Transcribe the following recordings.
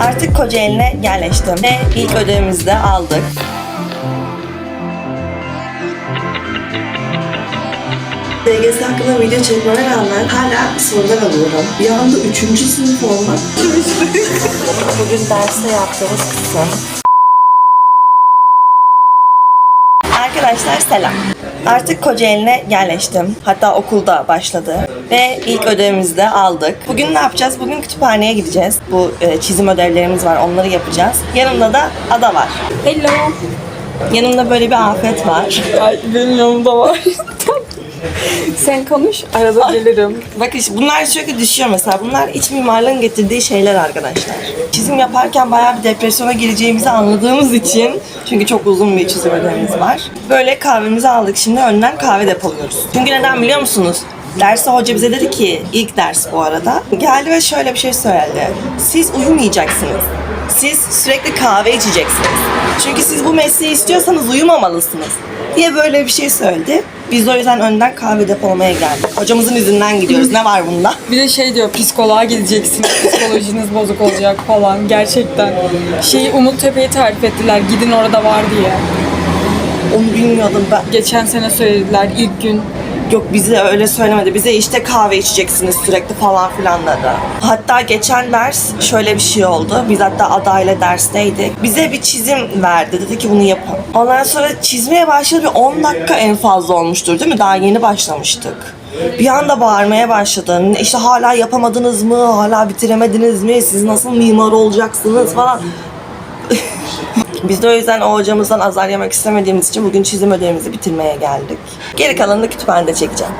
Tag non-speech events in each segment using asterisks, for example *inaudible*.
Artık Kocaeli'ne yerleştim ve ilk ödevimizi de aldık. DGS hakkında video çekmeme rağmen hala sorular alıyorum. Bir anda üçüncü sınıf olmak. Bugün derste yaptığımız kısım. Arkadaşlar selam. Artık Kocaeli'ne yerleştim. Hatta okulda başladı. Ve ilk ödevimizi de aldık. Bugün ne yapacağız? Bugün kütüphaneye gideceğiz. Bu e, çizim ödevlerimiz var. Onları yapacağız. Yanımda da Ada var. Hello. Yanımda böyle bir afet var. Ay benim yanımda var. *laughs* *laughs* Sen konuş, arada gelirim. Bak işte bunlar sürekli düşüyor mesela. Bunlar iç mimarlığın getirdiği şeyler arkadaşlar. Çizim yaparken bayağı bir depresyona gireceğimizi anladığımız için çünkü çok uzun bir çizim ödevimiz var. Böyle kahvemizi aldık. Şimdi önden kahve depoluyoruz. Çünkü neden biliyor musunuz? Derste hoca bize dedi ki, ilk ders bu arada. Geldi ve şöyle bir şey söyledi. Siz uyumayacaksınız. Siz sürekli kahve içeceksiniz. Çünkü siz bu mesleği istiyorsanız uyumamalısınız diye böyle bir şey söyledi. Biz de o yüzden önden kahve depolamaya geldik. Hocamızın izinden gidiyoruz. Ne var bunda? *laughs* Bir de şey diyor, psikoloğa gideceksiniz, psikolojiniz bozuk olacak falan. Gerçekten. Şeyi Umut Tepe'yi tarif ettiler, gidin orada var diye. Onu bilmiyordum ben. Geçen sene söylediler ilk gün. Yok bize öyle söylemedi. Bize işte kahve içeceksiniz sürekli falan filan dedi. Hatta geçen ders şöyle bir şey oldu. Biz hatta adayla dersteydik. Bize bir çizim verdi. Dedi ki bunu yapın. Ondan sonra çizmeye başladı. Bir 10 dakika en fazla olmuştur değil mi? Daha yeni başlamıştık. Bir anda bağırmaya başladı. İşte hala yapamadınız mı? Hala bitiremediniz mi? Siz nasıl mimar olacaksınız falan. Biz de o yüzden o hocamızdan azar yemek istemediğimiz için bugün çizim ödevimizi bitirmeye geldik. Geri kalanını kütüphanede çekeceğim.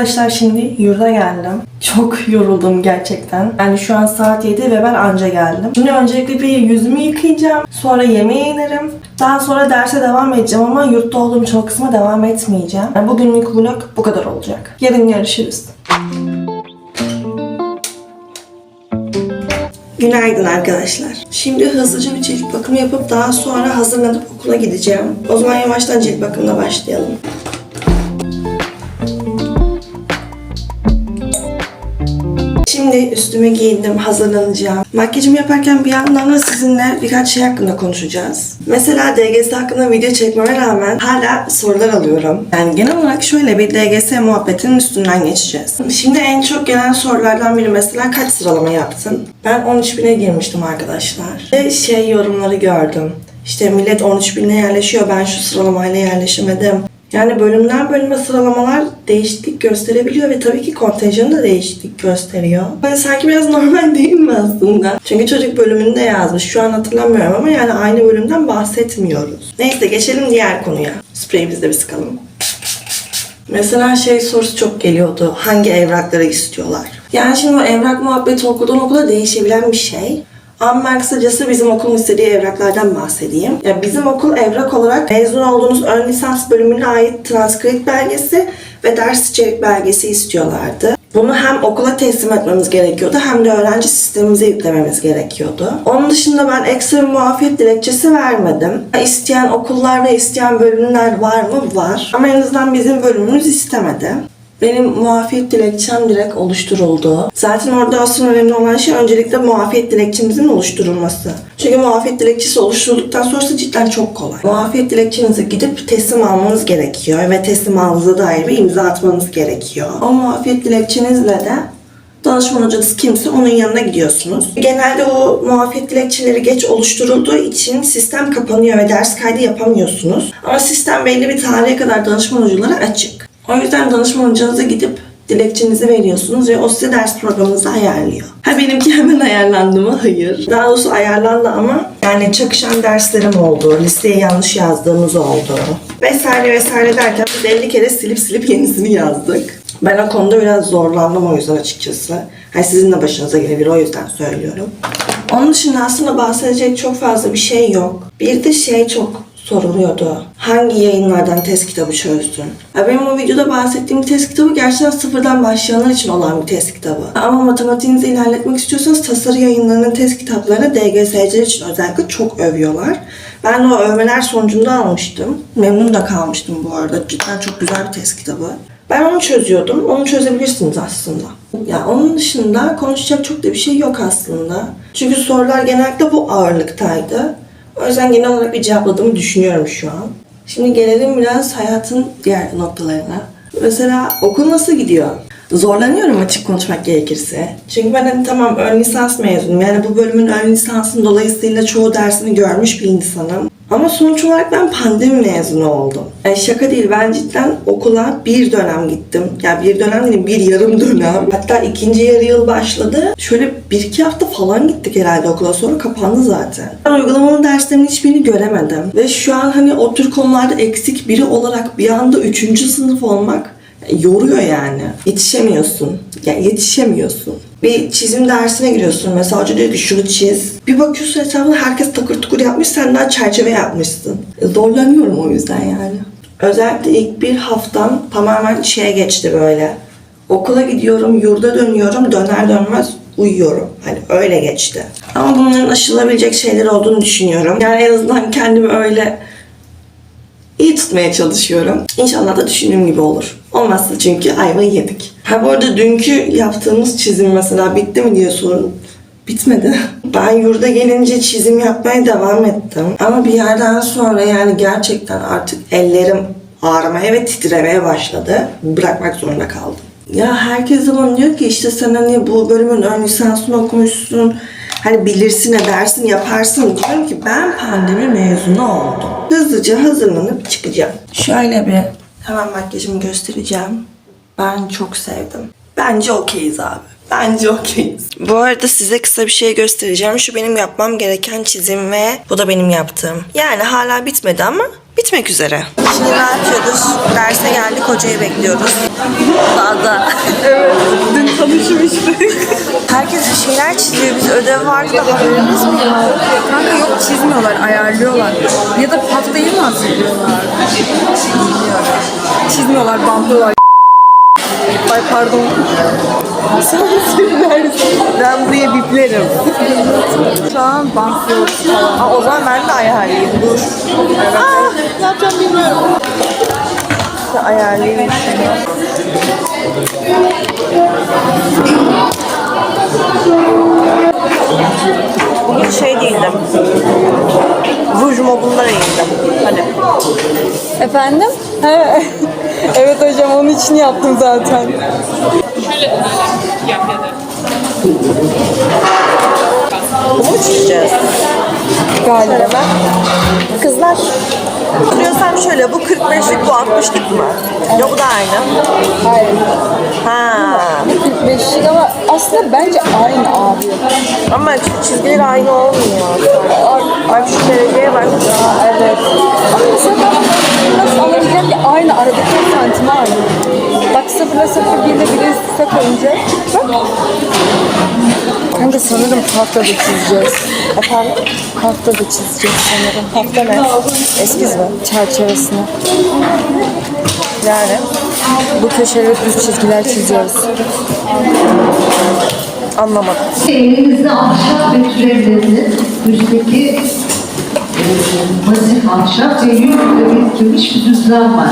Arkadaşlar şimdi yurda geldim. Çok yoruldum gerçekten. Yani şu an saat 7 ve ben anca geldim. Şimdi öncelikle bir yüzümü yıkayacağım. Sonra yemeğe inerim. Daha sonra derse devam edeceğim ama yurtta olduğum çok kısma devam etmeyeceğim. Yani bugünlük vlog bu kadar olacak. Yarın görüşürüz. Günaydın arkadaşlar. Şimdi hızlıca bir cilt bakımı yapıp daha sonra hazırlanıp okula gideceğim. O zaman yavaştan cilt bakımına başlayalım. Şimdi üstümü giyindim, hazırlanacağım. Makyajımı yaparken bir yandan da sizinle birkaç şey hakkında konuşacağız. Mesela DGS hakkında video çekmeme rağmen hala sorular alıyorum. Yani genel olarak şöyle bir DGS muhabbetinin üstünden geçeceğiz. Şimdi en çok gelen sorulardan biri mesela kaç sıralama yaptın? Ben 13 bine girmiştim arkadaşlar. Ve şey yorumları gördüm. İşte millet 13 bine yerleşiyor, ben şu sıralamayla yerleşemedim. Yani bölümden bölüme sıralamalar değişiklik gösterebiliyor ve tabii ki kontenjanı da değişiklik gösteriyor. Yani sanki biraz *laughs* normal değil mi aslında? Çünkü çocuk bölümünde yazmış. Şu an hatırlamıyorum ama yani aynı bölümden bahsetmiyoruz. Neyse geçelim diğer konuya. Spreyimizi de bir sıkalım. Mesela şey sorusu çok geliyordu. Hangi evrakları istiyorlar? Yani şimdi o evrak muhabbeti okuldan okula değişebilen bir şey. Ama kısacası bizim okulun istediği evraklardan bahsedeyim. Ya bizim okul evrak olarak mezun olduğunuz ön lisans bölümüne ait transkript belgesi ve ders içerik belgesi istiyorlardı. Bunu hem okula teslim etmemiz gerekiyordu hem de öğrenci sistemimize yüklememiz gerekiyordu. Onun dışında ben ekstra muafiyet dilekçesi vermedim. İsteyen okullar ve isteyen bölümler var mı? Var. Ama en azından bizim bölümümüz istemedi. Benim muafiyet dilekçem direkt oluşturuldu. Zaten orada asıl önemli olan şey öncelikle muafiyet dilekçemizin oluşturulması. Çünkü muafiyet dilekçesi oluşturulduktan sonrası cidden çok kolay. Muafiyet dilekçenize gidip teslim almanız gerekiyor ve teslim aldığınıza dair bir imza atmanız gerekiyor. O muafiyet dilekçenizle de danışman hocanız kimse onun yanına gidiyorsunuz. Genelde o muafiyet dilekçeleri geç oluşturulduğu için sistem kapanıyor ve ders kaydı yapamıyorsunuz. Ama sistem belli bir tarihe kadar danışman hocalara açık. O yüzden danışman hocanıza gidip dilekçenizi veriyorsunuz ve o size ders programınızı ayarlıyor. Ha benimki hemen ayarlandı mı? Hayır. Daha doğrusu ayarlandı ama yani çakışan derslerim oldu, listeye yanlış yazdığımız oldu. Vesaire vesaire derken biz 50 kere silip silip yenisini yazdık. Ben o konuda biraz zorlandım o yüzden açıkçası. Hani sizin de başınıza gelebilir o yüzden söylüyorum. Onun dışında aslında bahsedecek çok fazla bir şey yok. Bir de şey çok soruluyordu. Hangi yayınlardan test kitabı çözdün? Ya benim o videoda bahsettiğim test kitabı gerçekten sıfırdan başlayanlar için olan bir test kitabı. Ama matematiğinizi ilerletmek istiyorsanız tasarı yayınlarının test kitaplarını DGSC için özellikle çok övüyorlar. Ben de o övmeler sonucunda almıştım. Memnun da kalmıştım bu arada. Cidden çok güzel bir test kitabı. Ben onu çözüyordum. Onu çözebilirsiniz aslında. Ya onun dışında konuşacak çok da bir şey yok aslında. Çünkü sorular genellikle bu ağırlıktaydı. O yüzden genel olarak bir cevapladığımı düşünüyorum şu an. Şimdi gelelim biraz hayatın diğer noktalarına. Mesela okul nasıl gidiyor? Zorlanıyorum açık konuşmak gerekirse. Çünkü ben hani tamam ön lisans mezunum. Yani bu bölümün ön lisansının dolayısıyla çoğu dersini görmüş bir insanım. Ama sonuç olarak ben pandemi mezunu oldum. Yani şaka değil ben cidden okula bir dönem gittim. Ya bir dönem değil bir yarım dönem. Hatta ikinci yarı yıl başladı. Şöyle bir iki hafta falan gittik herhalde okula sonra kapandı zaten. Ben uygulamalı derslerimin hiçbirini göremedim. Ve şu an hani o tür konularda eksik biri olarak bir anda üçüncü sınıf olmak yoruyor yani. Yetişemiyorsun. Yani yetişemiyorsun. Bir çizim dersine giriyorsun. Mesela hoca diyor ki şunu çiz. Bir bakıyorsun etrafında herkes takır tukur yapmış. Sen daha çerçeve yapmışsın. E, Zorlanıyorum o yüzden yani. Özellikle ilk bir haftam tamamen şeye geçti böyle. Okula gidiyorum, yurda dönüyorum, döner dönmez uyuyorum. Hani öyle geçti. Ama bunların aşılabilecek şeyler olduğunu düşünüyorum. Yani en azından kendimi öyle iyi tutmaya çalışıyorum. İnşallah da düşündüğüm gibi olur. Olmazsa çünkü ayvayı yedik. Ha bu arada dünkü yaptığımız çizim mesela bitti mi diye sorun. Bitmedi. *laughs* Ben yurda gelince çizim yapmaya devam ettim. Ama bir yerden sonra yani gerçekten artık ellerim ağrımaya ve titremeye başladı. Bırakmak zorunda kaldım. Ya herkes zaman diyor ki işte sen hani bu bölümün ön lisansını okumuşsun. Hani bilirsin edersin yaparsın. Diyorum ki ben pandemi mezunu oldum. Hızlıca hazırlanıp çıkacağım. Şöyle bir hemen makyajımı göstereceğim. Ben çok sevdim. Bence okeyiz abi. Bence okeyiz. Bu arada size kısa bir şey göstereceğim. Şu benim yapmam gereken çizim ve bu da benim yaptığım. Yani hala bitmedi ama bitmek üzere. Şimdi ne yapıyoruz? Derse geldik hocayı bekliyoruz. Daha da. *laughs* Evet, dün tanışmıştık. Herkes bir şeyler çiziyor. Biz ödev vardı da haberimiz mi yok? Kanka yok çizmiyorlar, ayarlıyorlar. Ya da haftayı mı hazırlıyorlar? Bilmiyorum. Çizmiyorlar, bantlıyorlar. Ay pardon. Sen? Ben buraya biplerim. Şu an bantlıyoruz falan. Aa, o zaman ben de ayarlayayım. Dur. Aa, ne yapacağım bilmiyorum. İşte ayarlayayım. Bugün şey değildim. Ruj modunda değildim. Hadi. Efendim? He. Evet hocam onun için yaptım zaten. Bunu mu çizeceğiz? Galiba. Kızlar. Hatırlıyorsam şöyle bu 45'lik bu 60'lık mı? Ya bu da aynı. Hayır. Ha. 45'lik ama aslında bence aynı abi. Ama şu çizgiler aynı olmuyor. Ay şu dereceye bak. Aa, evet. Ama Bak 0 ile 0 1 ile 1'i üst üste koyunca bak. Kanka sanırım haftada çizeceğiz. Efendim? Haftada çizeceğiz sanırım. Hafta ne? Eskiz mi? Çerçevesini. Yani. Bu köşeleri düz çizgiler çiziyoruz. Anlamadım. Elimizde ahşap ve türevlerinin üstteki e, pasif ahşap ve yünle biriktirilmiş bir düzlem var.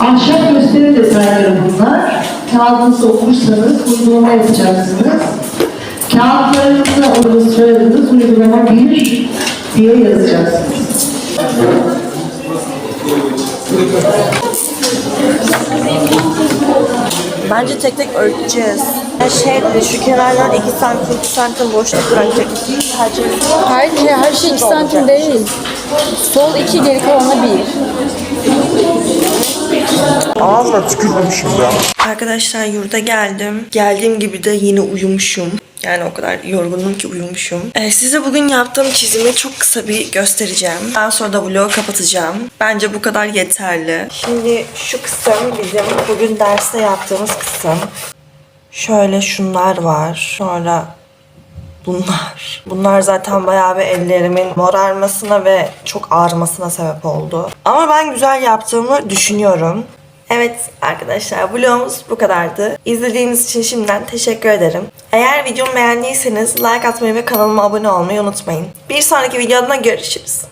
Ahşap gösteri detayları bunlar. Kağıdınızı okursanız uygulama yapacaksınız. Kağıtlarınızda oluşturduğunuz uygulama 1 diye yazacaksınız. Bence tek tek ölçeceğiz. Şey şu kenardan 2 santim 2 santim boşluk bırakacak. Hayır, her şey 2 santim değil. Sol 2, geri kalanı 1. Ağzına tükürdüm şimdi. Arkadaşlar yurda geldim. Geldiğim gibi de yine uyumuşum. Yani o kadar yorgunum ki uyumuşum. Ee, size bugün yaptığım çizimi çok kısa bir göstereceğim. Daha sonra da vlogu kapatacağım. Bence bu kadar yeterli. Şimdi şu kısım bizim bugün derste yaptığımız kısım. Şöyle şunlar var. Sonra bunlar. Bunlar zaten bayağı bir ellerimin morarmasına ve çok ağrımasına sebep oldu. Ama ben güzel yaptığımı düşünüyorum. Evet arkadaşlar vlogumuz bu kadardı. İzlediğiniz için şimdiden teşekkür ederim. Eğer videomu beğendiyseniz like atmayı ve kanalıma abone olmayı unutmayın. Bir sonraki videoda görüşürüz.